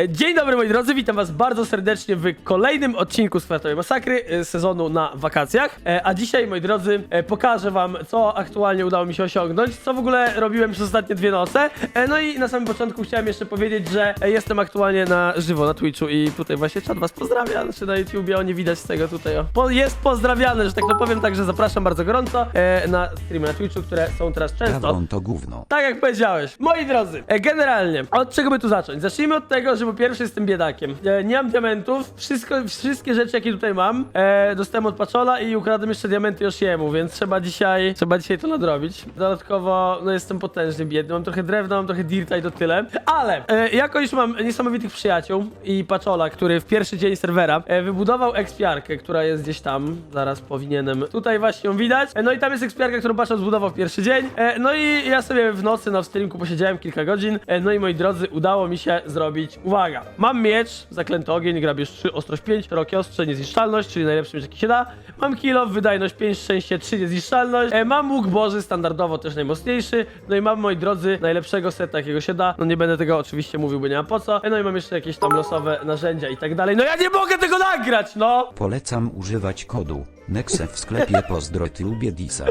E, Dzień dobry moi drodzy, witam was bardzo serdecznie w kolejnym odcinku Sfertowej Masakry e, sezonu na wakacjach. E, A dzisiaj moi drodzy pokażę wam co aktualnie udało mi się osiągnąć, co w ogóle robiłem przez ostatnie dwie noce. No i na samym początku chciałem jeszcze powiedzieć, że jestem aktualnie na żywo na Twitchu i tutaj właśnie czat was pozdrawia, znaczy na YouTubie, o nie widać z tego tutaj o. Po, jest pozdrawiane, że tak to powiem, także zapraszam bardzo gorąco na streamy na Twitchu, które są teraz często. To gówno. Tak jak powiedziałeś. Moi drodzy, generalnie, od czego by tu zacząć? Zacznijmy od tego, że po pierwsze jestem biedakiem. E, nie mam diamentów, wszystko, wszystkie rzeczy jakie tutaj mam e, dostałem od Paczola i ukradłem jeszcze diamenty Yoshiemu, więc trzeba dzisiaj, trzeba dzisiaj to nadrobić. Dodatkowo, no jestem potężnie biedny, mam trochę drewna, mam trochę dirta i to tyle. Ale, e, jako już mam niesamowitych przyjaciół i Paczola, który w pierwszy dzień serwera e, wybudował ekspiarkę, która jest gdzieś tam, zaraz powinienem, tutaj właśnie ją widać. E, no i tam jest ekspiarka, którą Paczol zbudował w pierwszy dzień. E, no i ja sobie w nocy na streamku posiedziałem kilka godzin. E, no i moi drodzy, udało mi się zrobić, uwaga, mam miecz, zaklęty ogień, grabież 3, ostrość 5, szerokie ostrze, niezniszczalność, czyli najlepszy miecz jaki się da. Mam kilo, wydajność 5, szczęście 3, niezniszczalność. E, mam łuk boży, standardowo też najmocniejszy. No i mam, moi drodzy, najlepszego seta jakiego się da. No nie będę tego oczywiście mówił, bo nie mam po co. E, no i mam jeszcze jakieś tam losowe narzędzia i tak dalej. No ja nie mogę tego nagrać, no! Polecam używać kodu Nexe w sklepie pozdro ty lubię Disa.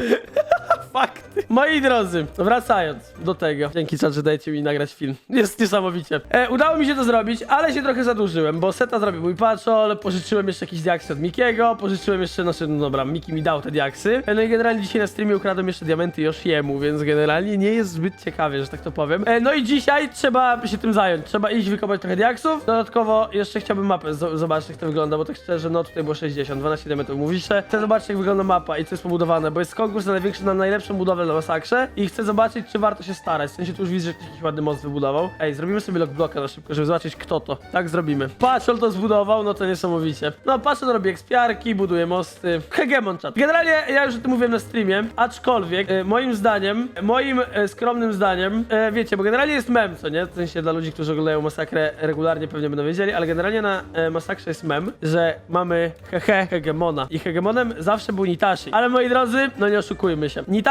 Fakty. Moi drodzy, wracając do tego. Dzięki czat, że dajecie mi nagrać film. Jest niesamowicie. E, udało mi się to zrobić, ale się trochę zadłużyłem, bo seta zrobił mój paczol, pożyczyłem jeszcze jakieś diaksy od Mikiego, pożyczyłem jeszcze, znaczy, no dobra, Miki mi dał te diaksy. E, no i generalnie dzisiaj na streamie ukradłem jeszcze diamenty Yoshiemu, więc generalnie nie jest zbyt ciekawie, że tak to powiem. E, no i dzisiaj trzeba się tym zająć. Trzeba iść wykopać trochę diaksów. Dodatkowo jeszcze chciałbym mapę zo- zobaczyć, jak to wygląda, bo tak szczerze, no tutaj było 60, 12 diamentów mówisze. Chcę zobaczyć, jak wygląda mapa i co jest pobudowane, bo jest konkurs na największy, na najlepszą budowę masakrze i chcę zobaczyć, czy warto się starać. W sensie tu już widzę, że ktoś jakiś ładny most wybudował. Ej, zrobimy sobie bloka na szybko, żeby zobaczyć, kto to. Tak zrobimy. Paczol to zbudował, no to niesamowicie. No, Paczol robi ekspiarki, buduje mosty. Hegemon chat. Generalnie, ja już o tym mówiłem na streamie, aczkolwiek, e, moim zdaniem, moim e, skromnym zdaniem, e, wiecie, bo generalnie jest mem, co nie? W sensie dla ludzi, którzy oglądają masakrę regularnie pewnie będą wiedzieli, ale generalnie na e, masakrze jest mem, że mamy hehe hegemona. I hegemonem zawsze był Nitashi. Ale moi drodzy, no nie oszukujmy się. Nitashi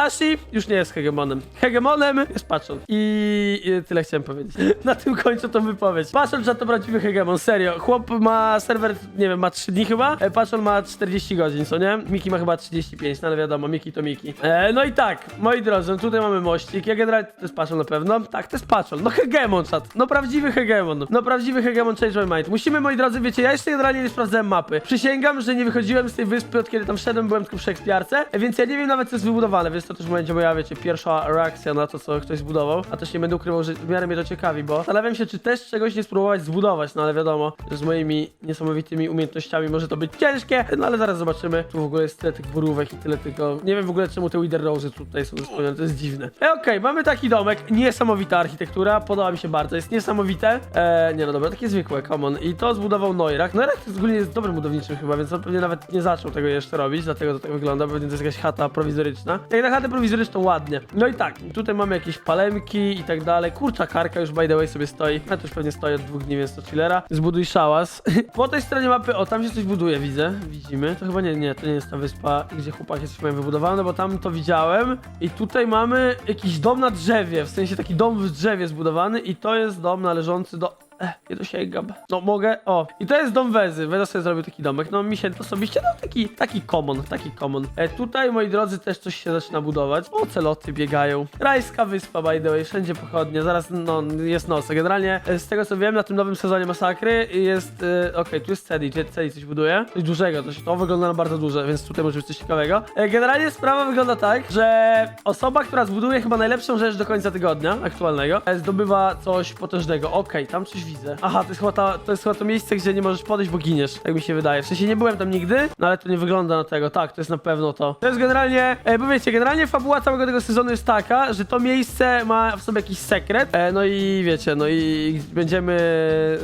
już nie jest hegemonem. Hegemonem jest Paczol. I, I tyle chciałem powiedzieć. Na tym kończę tą wypowiedź. Paczol to prawdziwy hegemon, serio. Chłop ma serwer, nie wiem, ma 3 dni chyba. E, Paczol ma 40 godzin, co nie? Miki ma chyba 35, no ale wiadomo, Miki to Miki. E, no i tak, moi drodzy, no tutaj mamy mościk. Ja generalnie, to jest Paczol na pewno. Tak, to jest Paczol. No hegemon, czat. No prawdziwy hegemon. No prawdziwy hegemon Change My Mind. Musimy, moi drodzy, wiecie, ja jeszcze generalnie nie sprawdzałem mapy. Przysięgam, że nie wychodziłem z tej wyspy, od kiedy tam wszedłem, byłem tylko przy ekspiarce, więc ja nie wiem nawet, co jest wybudowane, więc to też będzie moja, wiecie, pierwsza reakcja na to, co ktoś zbudował. A też nie będę ukrywał, że w miarę mnie to ciekawi, bo zastanawiam się, czy też czegoś nie spróbować zbudować, no ale wiadomo, że z moimi niesamowitymi umiejętnościami może to być ciężkie, no ale zaraz zobaczymy. Tu w ogóle jest tyle tych borówek i tyle tego... Nie wiem w ogóle, czemu te Wither Rose tutaj są spełnione, to jest dziwne. E, okej, mamy taki domek, niesamowita architektura, podoba mi się bardzo, jest niesamowite. E, nie no dobra, takie zwykłe, common. I to zbudował Neurach. Neurach jest ogólnie jest dobrym budowniczym chyba, więc on pewnie nawet nie zaczął tego jeszcze robić, dlatego to tak wygląda, pewnie to jest jakaś chata prowizoryczna. Jak na chatę prowizoryczną ładnie. No i tak, tutaj mamy jakieś palemki i tak dalej. Kurcza karka już by the way sobie stoi. Ja już pewnie stoi od dwóch dni, więc to chillera. Zbuduj szałas. po tej stronie mapy, o tam się coś buduje, widzę. Widzimy. To chyba nie, nie, to nie jest ta wyspa, gdzie chłopaki coś mają wybudowane, bo tam to widziałem. I tutaj mamy jakiś dom na drzewie, w sensie taki dom w drzewie zbudowany i to jest dom należący do Ech, nie dosięgam. No mogę. O, i to jest dom Wezy. Weza sobie zrobił taki domek. No mi się osobiście no taki, taki common, taki common. E, tutaj, moi drodzy, też coś się zaczyna budować. O, celoty biegają. Rajska wyspa, by the way, wszędzie pochodnie. Zaraz, no, jest noc. Generalnie, e, z tego co wiem, na tym nowym sezonie Masakry jest, e, okej, tu jest Cedi. Cedi coś buduje? Coś dużego, się, to wygląda na bardzo duże, więc tutaj może być coś ciekawego. E, generalnie sprawa wygląda tak, że osoba, która zbuduje chyba najlepszą rzecz do końca tygodnia aktualnego, e, zdobywa coś potężnego. Okej, tam coś widzę. Aha, to jest, chyba ta, to jest chyba to miejsce, gdzie nie możesz podejść, bo giniesz. Tak mi się wydaje. W sensie nie byłem tam nigdy, no ale to nie wygląda na tego. Tak, to jest na pewno to. To jest generalnie, e, bo wiecie, generalnie fabuła całego tego sezonu jest taka, że to miejsce ma w sobie jakiś sekret. E, no i wiecie, no i będziemy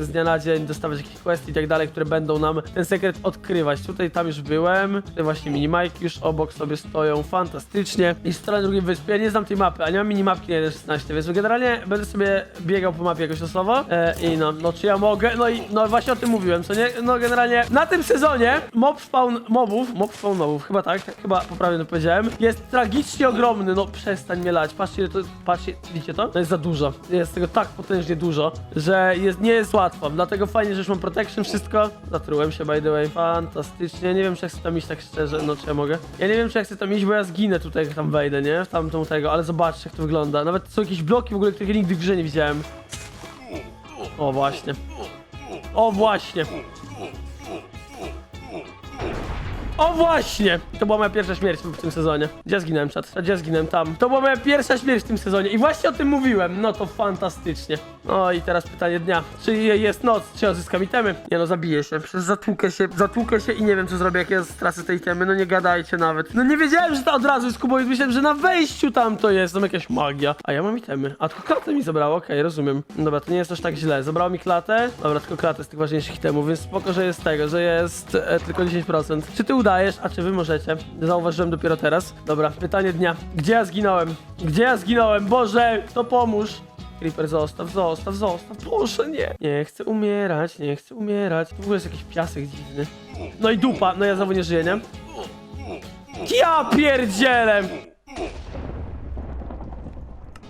z dnia na dzień dostawać jakieś questy i tak dalej, które będą nam ten sekret odkrywać. Tutaj, tam już byłem. Tutaj właśnie minimajki już obok sobie stoją. Fantastycznie. I strona drugiej wyspy. Ja nie znam tej mapy, a nie mam minimapki na 1.16, więc generalnie będę sobie biegał po mapie jakoś losowo e, i mina. No czy ja mogę? No i no właśnie o tym mówiłem, co nie? No generalnie na tym sezonie mob spawn mobów, mob spawn mobów, chyba tak, chyba poprawnie to powiedziałem, jest tragicznie ogromny. No przestań mnie lać. Patrzcie, to, patrzcie, widzicie to? To jest za dużo. Jest tego tak potężnie dużo, że jest, nie jest łatwo. Dlatego fajnie, że już mam protection, wszystko. Zatrułem się by the way. Fantastycznie. Nie wiem, czy ja chcę tam iść tak szczerze. No czy ja mogę? Ja nie wiem, czy ja chcę tam iść, bo ja zginę tutaj, jak tam wejdę, nie? W tamtą tego, ale zobaczcie, jak to wygląda. Nawet są jakieś bloki w ogóle, których ja nigdy w grze nie widziałem. O właśnie. O właśnie. O właśnie! To była moja pierwsza śmierć w tym sezonie. Gdzie zginąłem, czat? Gdzie zginąłem? Tam. To była moja pierwsza śmierć w tym sezonie i właśnie o tym mówiłem. No to fantastycznie. No i teraz pytanie dnia. Czy je- jest noc? Czy odzyskam itemy? Nie no, zabiję się. Przecież zatłukę się, zatłukę się i nie wiem, co zrobię, jak ja stracę te itemy. No nie gadajcie nawet. No nie wiedziałem, że to od razu jest kuboid. Myślałem, że na wejściu tam to jest. Tam jakaś magia. A ja mam itemy. A tylko klatę mi zabrało. Okej, rozumiem. Dobra, to nie jest aż tak źle. Zabrało mi klatę. Dobra, tylko klatę z tych ważniejszych itemów, więc spoko, że jest tego, że jest e, tylko 10%. Czy ty udajesz? A czy wy możecie? Zauważyłem dopiero teraz. Dobra, pytanie dnia. Gdzie ja zginąłem? Gdzie ja zginąłem? Boże, to pomóż. Creeper, zostaw, zostaw, zostaw. Boże, nie. Nie chcę umierać, nie chcę umierać. W ogóle jest jakiś piasek dziwny. No i dupa. No ja znowu nie żyję, nie? Ja pierdzielę!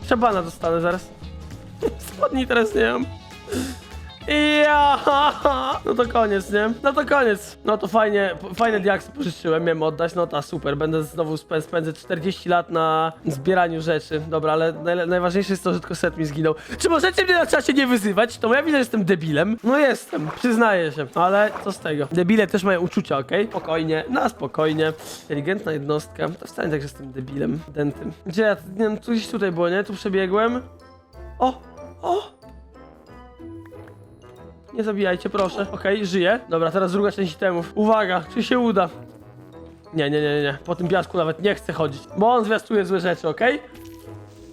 Trzebana dostanę zaraz. Spodni teraz nie mam. Ja! No to koniec, nie? No to koniec. No to fajnie, fajne diaksy pożyczyłem, miałem oddać, no ta super. Będę znowu spę spędzę 40 lat na zbieraniu rzeczy. Dobra, ale najle- najważniejsze jest to, że tylko set mi zginął. Czy możecie mnie na czasie nie wyzywać? To ja widzę, że jestem debilem. No jestem, przyznaję się. Ale co z tego? Debile też mają uczucia, okej? Spokojnie, na spokojnie. Inteligentna jednostka. To wcale tak, że jestem debilem, dentym. Gdzie ja? Nie wiem, gdzieś tutaj było, nie? Tu przebiegłem. O! O! Nie zabijajcie, proszę. Okej, żyję. Dobra, teraz druga część temów. Uwaga, czy się uda? Nie, nie, nie, nie. Po tym piasku nawet nie chcę chodzić, bo on zwiastuje złe rzeczy, okej?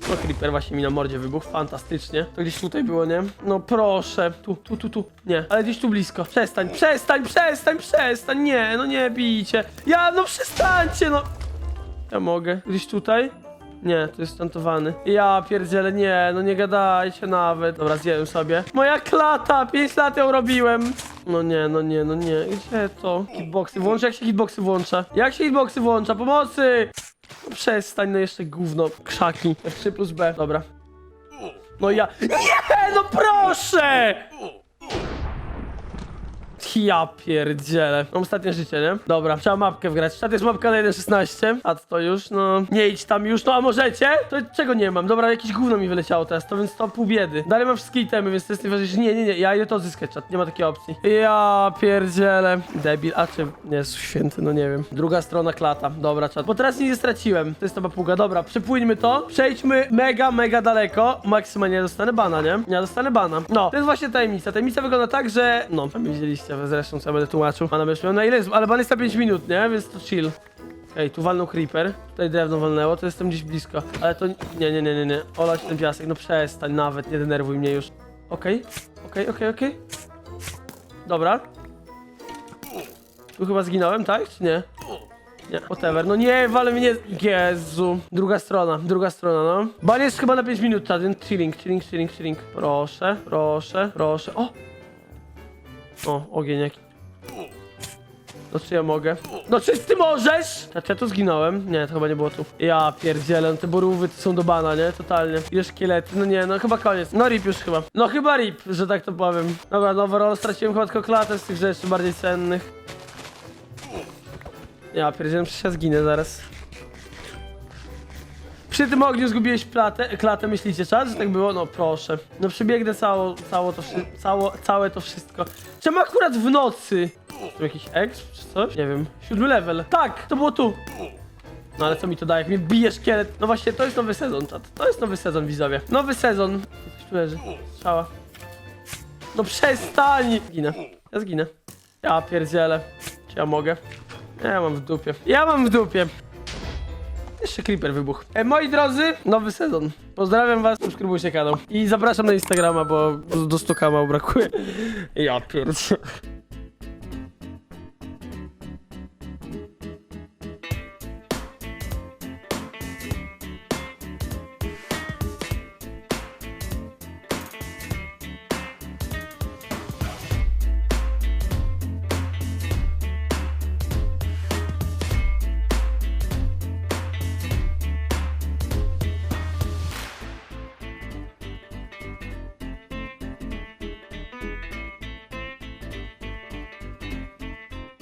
No creeper właśnie mi na mordzie wybuchł, fantastycznie. To gdzieś tutaj było, nie? No proszę, tu, tu, tu, tu. Nie, ale gdzieś tu blisko. Przestań, przestań, przestań, przestań. Nie, no nie bijcie. Ja, no przestańcie, no. Ja mogę. Gdzieś tutaj? Nie, to jest stantowany. Ja pierdzielę, nie, no nie gadajcie nawet. Dobra, zjem sobie. Moja klata, 5 lat ją robiłem. No nie, no nie, no nie. Gdzie to? Hitboxy, włączę, jak się hitboxy włącza? Jak się hitboxy włącza? Pomocy! No przestań, no jeszcze gówno, krzaki. F3 plus B, dobra. No ja... Nie, no proszę! Ja pierdzielę. Mam ostatnie życie, nie? Dobra, trzeba mapkę wgrać. Czat jest mapka na 1.16. A to już, no... Nie idź tam już, no a możecie? To czego nie mam? Dobra, jakieś gówno mi wyleciało teraz, to więc to pół biedy. Dalej mam wszystkie itemy, więc to jest najważniejsze. Nie, nie, nie, ja idę to odzyskać, czat. Nie ma takiej opcji. Ja pierdzielę. Debil, a czy... Jezu święty, no nie wiem. Druga strona klata. Dobra, czat. Bo teraz nic nie straciłem. To jest ta papuga. Dobra, przepłyńmy to. Przejdźmy mega, mega daleko. Maksymalnie dostanę bana, nie? Ja dostanę bana. No, to jest właśnie tajemnica. Tajemnica wygląda tak, że... No, tam zresztą, co będę tłumaczył. Pana będziesz miał na ile jest... Ale ban jest na 5 minut, nie? Więc to chill. Ej, tu walnął creeper, tutaj drewno walnęło, to jestem gdzieś blisko. Ale to... Nie, nie, nie, nie, nie. Olać ten piasek, no przestań nawet, nie denerwuj mnie już. Okej, okej, okej, okej. Dobra. Tu chyba zginąłem, tak? Czy nie? Nie, whatever. No nie, wale mnie... Jezu. Druga strona, druga strona, no. Ban jest chyba na 5 minut, ten chilling, chilling, chilling, chilling. Proszę, proszę, proszę. O! O, ogień jaki. No czy ja mogę? No czy ty możesz? A czy ja tu zginąłem? Nie, to chyba nie było tu. Ja pierdzielę, no te borówy to są do bana, nie? Totalnie. Ile szkielety? No nie, no chyba koniec. No rip już chyba. No chyba rip, że tak to powiem. Dobra, no overall straciłem chyba tylko klatę z tych rzeczy bardziej cennych. Ja pierdzielę, przecież ja zginę zaraz. Przy tym ogniu zgubiłeś platę, klatę, myślicie, czas, że tak było? No proszę. No przebiegnę cało, cało to, cało, całe to wszystko. Czemu akurat w nocy? Tu jakiś exp czy coś? Nie wiem. Siódmy level. Tak, to było tu. No ale co mi to daje, jak mnie bije szkielet? No właśnie, to jest nowy sezon, czat. To jest nowy sezon, widzowie. Nowy sezon. Coś tu leży. Strzała. No przestań! Ginę. Ja zginę. Ja pierdzielę. Czy ja mogę? Ja mam w dupie. Ja mam w dupie. Jeszcze creeper wybuch. E, moi drodzy, nowy sezon. Pozdrawiam was, subskrybujcie kanał. I zapraszam na Instagrama, bo do 100 kanału brakuje. Ja pierdzielę.